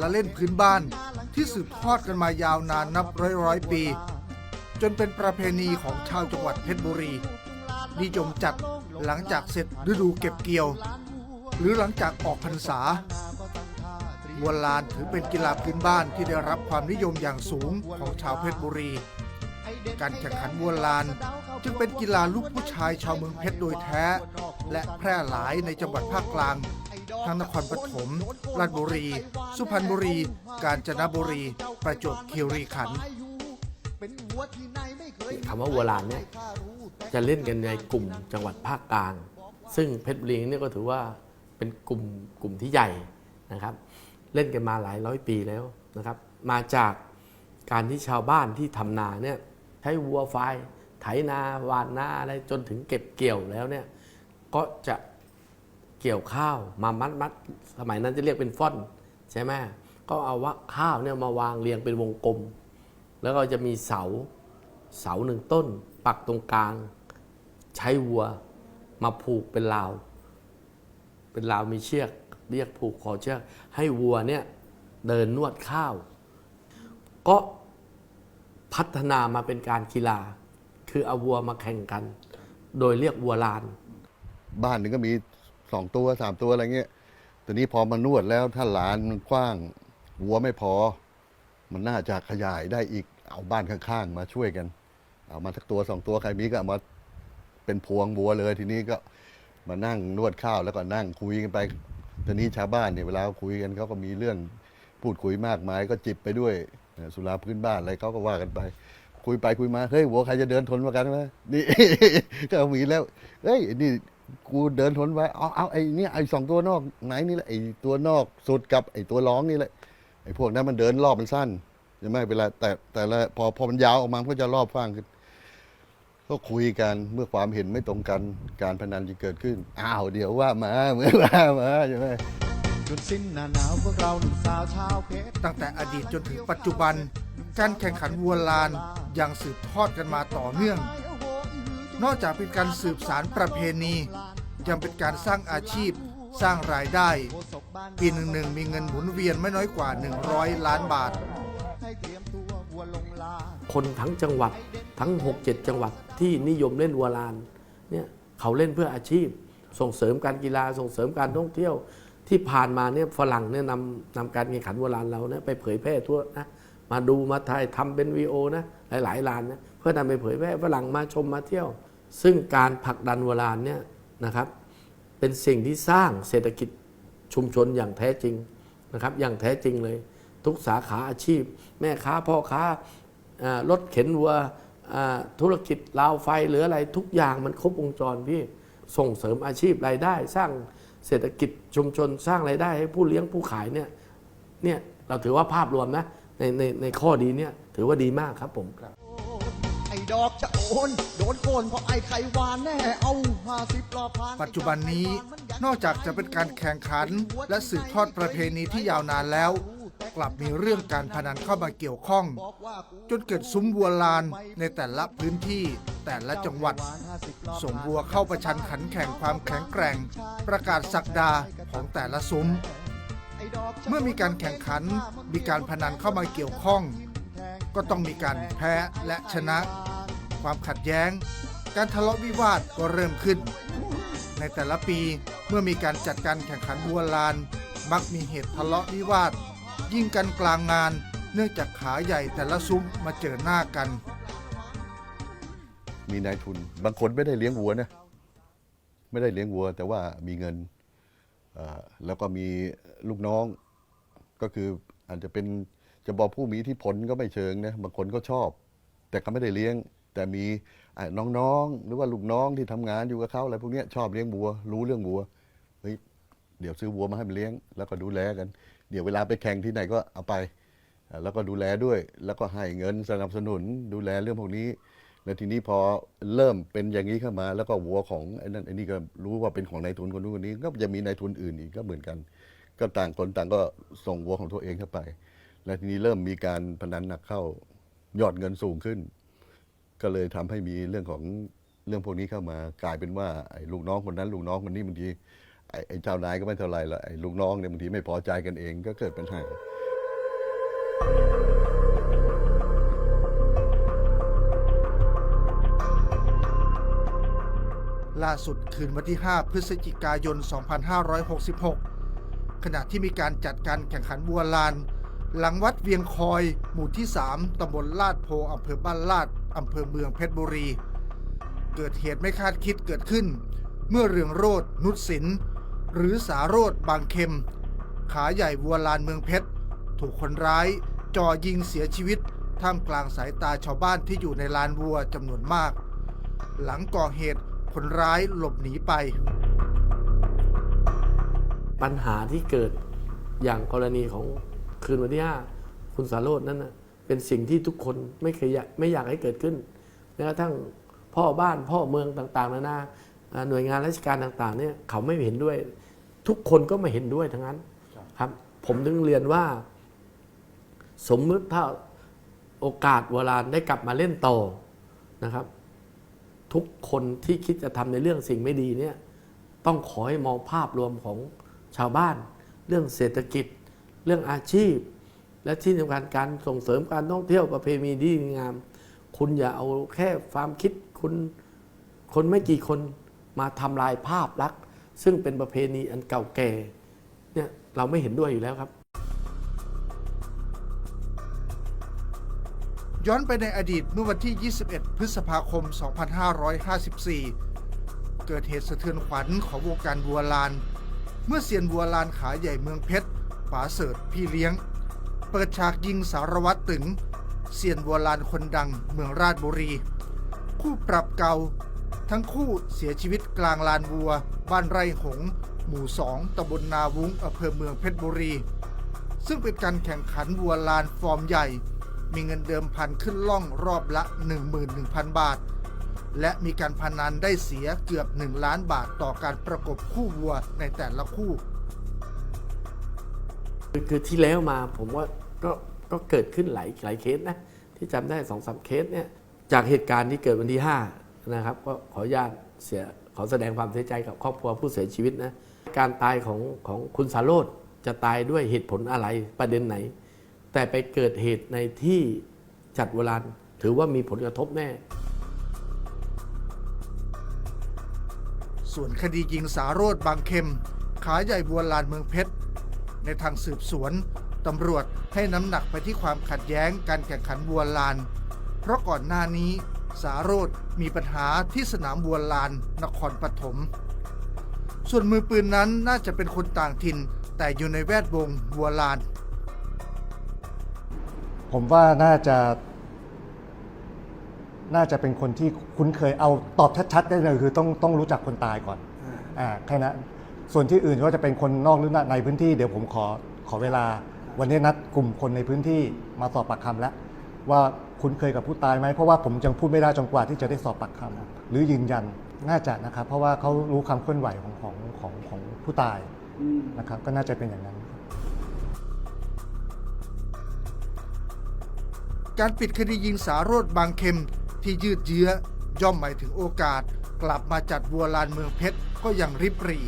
ละเล่นพื้นบ้าน ที่สืบทอดกันมายาวนานนับร้อยร้อยปี จนเป็นประเพณีของชาวจังหวัดเพชรบุรี นิยมจัดหลังจากเสร็จฤดูเก็บเกี่ยว หรือหลังจากออกพรรษาวัวลานถือเป็นกีฬาพื้นบ้านที่ได้รับความนิยมอย่างสูงของชาวเพชรบุรี การแข่งขันวัวลาน จึงเป็นกีฬาลูกผู้ชายชาวเมืองเพชรโดยแท้ และแพร่หลายในจังหวัดภาคกลาง ทั้งนครปฐมราชบุรี สุพรรณบุรี กาญจนบุรี ประจวบคีรีขันธ์คำว่าวัวลานเนี่ยจะเล่นกันในกลุ่มจังหวัดภาคกลาง ซึ่งเพชรบุรีเนี่ยก็ถือว่าเป็นกลุ่มกลุ่มที่ใหญ่นะครับ เล่นกันมาหลายร้อยปีแล้วนะครับ มาจากการที่ชาวบ้านที่ทำนาเนี่ยใช้วัวไฟไถนาหวานนาอะไรจนถึงเก็บเกี่ยวแล้วเนี่ยก็จะ เกี่ยวข้าวมามัดมัดสมัยนั้นจะเรียกเป็นฟ่อนใช่ไหมก็เอาว่าข้าวเนี่ยมาวางเรียงเป็นวงกลม แล้วก็จะมีเสาเสาหนึ่งต้น ปักตรงกลาง ใช้วัวมาผูกเป็นราว เป็นราวมีเชือกเรียกผูกคอเชือกให้วัวเนี่ยเดินนวดข้าว ก็พัฒนามาเป็นการกีฬา คือเอาวัวมาแข่งกัน โดยเรียกวัวลาน บ้านหนึ่งก็มี สองตัวสามตัวอะไรเงี้ยแต่นี้พอมานวดแล้วถ้าหลานมันกว้างวัวไม่พอ มันน่าจะขยายได้อีกเอาบ้านข้างๆ มาช่วยกัน เอามาสักตัวสองตัวใครมีก็เอามาเป็นพวงวัวเลย ทีนี้ก็มานั่งนวดข้าวแล้วก็นั่งคุยกันไปทีนี้ชาวบ้านเนี่ยเวลาคุยกันเขาก็มีเรื่องพูดคุยมากมาย ก็จิบไปด้วยสุราพื้นบ้านอะไรเขาก็ว่ากันไป คุยไปคุยมาเฮ้ยวัวใครจะเดินทนมากันวะนี่ก็มีแล้วเฮ้ยนี่ กูเดินทนไว้เอาเอาไอ้เนี่ยไอ้สองตัวนอกไหนนี่แหละไอ้ตัวนอกสุดกับไอ้ตัวร้องนี่แหละไอ้พวกนั้นมันเดินรอบมันสั้นใช่ไหมเวลาแต่แต่ละพอพอมันยาวออกมามันก็จะรอบฟ้างขึ้น ก็คุยกันเมื่อความเห็นไม่ตรงกันการพนันจะเกิดขึ้น อ้าวเดี๋ยวว่ามาเมื่อว่ามาใช่ไหมจนสิ้นหนาหนาวพวกเราหนุ่มสาวชาวเพชรตั้งแต่อดีตจนถึงปัจจุบัน การแข่งขันวัวลานยังสืบทอดกันมาต่อเนื่อง นอกจากเป็นการสืบสารประเพณี ยังเป็นการสร้างอาชีพสร้างรายได้ ปีหนึ่งหนึ่งมีเงินหมุนเวียนไม่น้อยกว่า 100 ล้านบาทให้เตรียมตัววัวลงลาคนทั้งจังหวัดทั้ง 6-7 จังหวัดที่นิยมเล่นวัวลานเนี่ยเขาเล่นเพื่ออาชีพ ส่งเสริมการกีฬาส่งเสริมการท่องเที่ยวที่ผ่านมาเนี่ยฝรั่งเนี่ยนำนำการแข่งขันวัวลานเราเนี่ยไปเผยแพร่ทั่วนะมาดูมาถ่ายทำเป็นวีโอนะหลายๆลานนะเพื่อนำไปเผยแพร่ฝรั่งมาชมมาเที่ยว ซึ่งการผลักดันวัวลานเนี่ยนะครับเป็นสิ่งที่สร้างเศรษฐกิจชุมชนอย่างแท้จริงนะครับอย่างแท้จริงเลย ทุกสาขาอาชีพ แม่ค้าพ่อค้ารถเข็นวัวธุรกิจราวไฟหรืออะไรทุกอย่างมันครบวงจรพี่ส่งเสริมอาชีพรายได้ สร้างเศรษฐกิจชุมชนสร้างรายได้ให้ผู้เลี้ยงผู้ขายเนี่ยเนี่ยเราถือว่าภาพรวมนะในในในข้อดีเนี่ยถือว่าดีมากครับผมไอ้ ดอกจะโอน โดนโกนเพราะไอ้ไข่หวานแน่เอาห้าสิบรอบผ่านปัจจุบันนี้นอกจากจะเป็นการแข่งขัน และสืบทอดประเพณีที่ยาวนานแล้ว กลับมีเรื่องการพนันเข้ามาเกี่ยวข้องบอกว่ากูจนเกิดซุ้มวัวลานในแต่ละพื้นที่แต่ละจังหวัด ส่งวัวเข้าประชันขันแข่งความแข็งแกร่ง ประกาศสักดาของแต่ละซุ้ม เมื่อมีการแข่งขันมีการพนันเข้ามาเกี่ยวข้อง ก็ต้องมีการแพ้และชนะ ความขัดแย้ง การทะเลาะวิวาทก็เริ่มขึ้น ในแต่ละปีเมื่อมีการจัดการแข่งขันวัวลาน มักมีเหตุทะเลาะวิวาท ยิ่งกันกลางงาน เนื่องจากขาใหญ่แต่ละซุ้มมาเจอหน้ากัน มีนายทุน บางคนไม่ได้เลี้ยงวัวนะไม่ได้เลี้ยงวัว แต่ว่ามีเงินเอ่อแล้วก็มีลูกน้องก็คืออาจจะเป็นจะบอกผู้มีอิทธิพลก็ไม่เชิงนะบางคนก็ชอบ แต่เขาไม่ได้เลี้ยง แต่มีน้องๆ หรือว่าลูกน้องที่ทำงานอยู่กับเขาอะไรพวกนี้ชอบเลี้ยงวัว รู้เรื่องวัวเฮ้ยเดี๋ยวซื้อวัวมาให้มันเลี้ยง แล้วก็ดูแลกัน เดี๋ยวเวลาไปแข่งที่ไหนก็เอาไป แล้วก็ดูแลด้วย แล้วก็ให้เงินสนับสนุนดูแลเรื่องพวกนี้ แล้วทีนี้พอเริ่มเป็นอย่างนี้เข้ามา แล้วก็วัวของไอ้นั่นไอ้นี่ก็รู้ว่าเป็นของนายทุนคนนู้นคนนี้ ก็จะมีนายทุนอื่นอีกก็เหมือนกัน ก็ต่างคนต่างก็ส่งวัวของตัวเองเข้าไป แล้วทีนี้เริ่มมีการพนันหนักเข้ายอดเงินสูงขึ้น ก็เลยทำให้มีเรื่องของเรื่องพวกนี้เข้ามากลายเป็นว่าไอ้ลูกน้องคนนั้น ลูกน้องคนนี้บางทีไอ้เจ้านายก็ไม่เท่าไรละไอ้ลูกน้องเนี่ยบางทีไม่พอใจกันเองก็เกิดปัญหาล่าสุดคืนวันที่ 5 พฤศจิกายน 2566 ขณะที่มีการจัดการแข่งขันบัวลาน หลังวัดเวียงคอย หมู่ที่ 3ตำบลลาดโพอำเภอบ้านลาดอำเภอเมืองเพชรบุรี เกิดเหตุไม่คาดคิดเกิดขึ้น เมื่อเรืองโรดนุชสิน หรือสาโรดบางเข็ม ขาใหญ่วัวลานเมืองเพชร ถูกคนร้ายจ่อยิงเสียชีวิต ท่ามกลางสายตาชาวบ้านที่อยู่ในลานวัวจำนวนมาก หลังก่อเหตุคนร้ายหลบหนีไป ปัญหาที่เกิดอย่างกรณีของ คืนวันที่ 5 คุณสารโรจน์นั้นนะเป็นสิ่งที่ทุกคนไม่เคยไม่อยากให้เกิดขึ้นแม้กระทั่งพ่อบ้านพ่อเมืองต่างๆนานาหน่วยงานราชการต่างๆเนี่ยเขาไม่เห็นด้วย ทุกคนก็ไม่เห็นด้วยทั้งนั้นครับ ผมถึงเรียนว่า สมมติถ้าโอกาสเวลาได้กลับมาเล่นต่อนะครับ ทุกคนที่คิดจะทำในเรื่องสิ่งไม่ดีเนี่ยต้องขอให้มองภาพรวมของชาวบ้าน เรื่องเศรษฐกิจ เรื่องอาชีพ และที่สำคัญการส่งเสริมการท่องเที่ยวประเพณีดีงาม คุณอย่าเอาแค่ความคิดคุณคนไม่กี่คนมาทำลายภาพลักษณ์ซึ่งเป็นประเพณีอันเก่าแก่เนี่ยเราไม่เห็นด้วยอยู่แล้วครับย้อนไปในอดีตเมื่อวันที่ 21 พฤษภาคม 2554 เกิดเหตุสะเทือนขวัญของวงการวัวลาน เมื่อเซียนวัวลานขาใหญ่เมืองเพชร ป๋าเสิร์ตพี่เลี้ยง เปิดฉากยิงสารวัตรตึงเซียนวัวลานคนดังเมืองราชบุรี คู่ปรับเก่า ทั้งคู่เสียชีวิตกลางลานวัว บ้านไร่หง หมู่สองตำบลนาวุ้งอำเภอเมืองเพชรบุรี ซึ่งเป็นการแข่งขันวัวลานฟอร์มใหญ่ มีเงินเดิมพันขึ้นล่องรอบละ 11,000 บาท และมีการพนันได้เสียเกือบ 1 ล้านบาทต่อการประกบคู่วัวในแต่ละคู่ คือคือที่แล้วมาผมว่าก็ก็เกิดขึ้นหลายหลายเคสนะ ที่จำได้สองสามเคสเนี่ยจากเหตุการณ์ที่เกิดวันที่ 5 นะครับ ก็ขออนุญาตเสียขอแสดงความเสียใจกับครอบครัวผู้เสียชีวิตนะการตายของของคุณสาโรธจะตายด้วยเหตุผลอะไรประเด็นไหน แต่ไปเกิดเหตุในที่จัดเวลานถือว่ามีผลกระทบแน่ ส่วนคดียิงสาโรธบางเข็ม ขายใหญ่บัวลานเมืองเพชร ในทางสืบสวนตำรวจให้น้ำหนักไปที่ความขัดแย้งการแข่งขันบัวลาน เพราะก่อนหน้านี้สาโรธมีปัญหาที่สนามบัวลาน นครปฐม ส่วนมือปืนนั้นน่าจะเป็นคนต่างถิ่น แต่อยู่ในแวดวงบัวลาน ผมว่าน่าจะ น่าจะเป็นคนที่คุ้นเคยเอาตอบชัดๆได้เลยคือต้องต้องรู้จักคนตายก่อนอ่าแค่นั้น ส่วนที่อื่นก็จะเป็นคนนอกหรือในพื้นที่เดี๋ยวผมขอขอเวลา วันนี้นัดกลุ่มคนในพื้นที่มาสอบปากคำแล้ว ว่าคุ้นเคยกับผู้ตายไหมเพราะว่าผมยังพูดไม่ได้จนกว่าที่จะได้สอบปากคำหรือยืนยันน่าจะนะครับ เพราะว่าเขารู้ความเคลื่อนไหวของของของของผู้ตายนะครับ ก็น่าจะเป็นอย่างนั้น การปิดคดียิงสาโรธบางเข็มที่ยืดเยื้อย่อมหมายถึงโอกาส กลับมาจัดวัวลานเมืองเพชรก็ยังริบรี